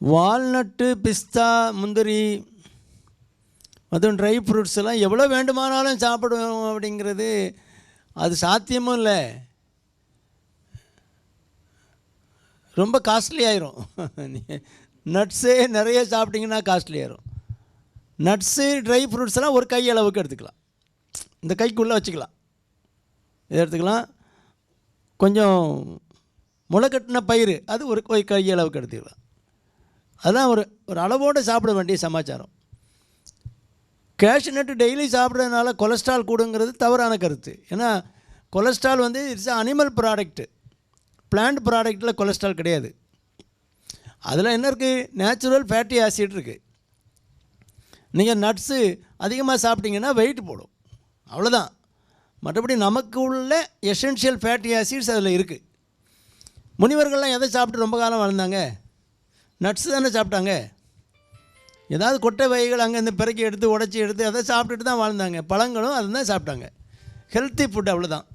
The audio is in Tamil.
வால்நட்டு பிஸ்தா முந்திரி மற்றும் ட்ரை ஃப்ரூட்ஸ் எல்லாம் எவ்வளோ வேண்டுமானாலும் சாப்பிடுவோம் அப்படிங்கிறது அது சாத்தியமும் இல்லை. ரொம்ப காஸ்ட்லி ஆயிரும். நட்ஸே நிறைய சாப்பிட்டிங்கன்னா காஸ்ட்லி ஆயிரும். நட்ஸு ட்ரை ஃப்ரூட்ஸ் எல்லாம் ஒரு கை அளவுக்கு எடுத்துக்கலாம். இந்த கைக்குள்ளே வச்சுக்கலாம். இதை எடுத்துக்கலாம். கொஞ்சம் முளைக்கட்டின பயிர் அது ஒரு கை கை அளவுக்கு எடுத்துக்கலாம். அதான் ஒரு ஒரு அளவோடு சாப்பிட வேண்டிய சமாச்சாரம். கேஷ் நட்டு டெய்லி சாப்பிட்றதுனால கொலஸ்ட்ரால் கூடுங்கிறது தவறான கருத்து. ஏன்னா கொலஸ்ட்ரால் வந்து இட்ஸ் அனிமல் ப்ராடக்ட்டு பிளான்ட் ப்ராடக்டில் கொலஸ்ட்ரால் கிடையாது. அதில் என்ன இருக்குது நேச்சுரல் ஃபேட்டி ஆசிட் இருக்குது நீங்கள் நட்ஸு அதிகமாக சாப்பிட்டீங்கன்னா வெயிட் போடும். அவ்வளோதான் மற்றபடி நமக்கு உள்ள எசென்ஷியல் ஃபேட்டி ஆசிட்ஸ் அதில் இருக்குது முனிவர்கள்லாம் எதை சாப்பிட்டு ரொம்ப காலம் வாழ்ந்தாங்க நட்ஸ் தானே சாப்பிட்டாங்க? ஏதாவது கொட்டை வகைகள் அங்கேருந்து பிறக்கி எடுத்து உடச்சி எடுத்து அதை சாப்பிட்டுட்டு தான் வாழ்ந்தாங்க. பழங்களும் அதுதான் சாப்பிட்டாங்க. ஹெல்த்தி ஃபுட் அவ்வளோதான்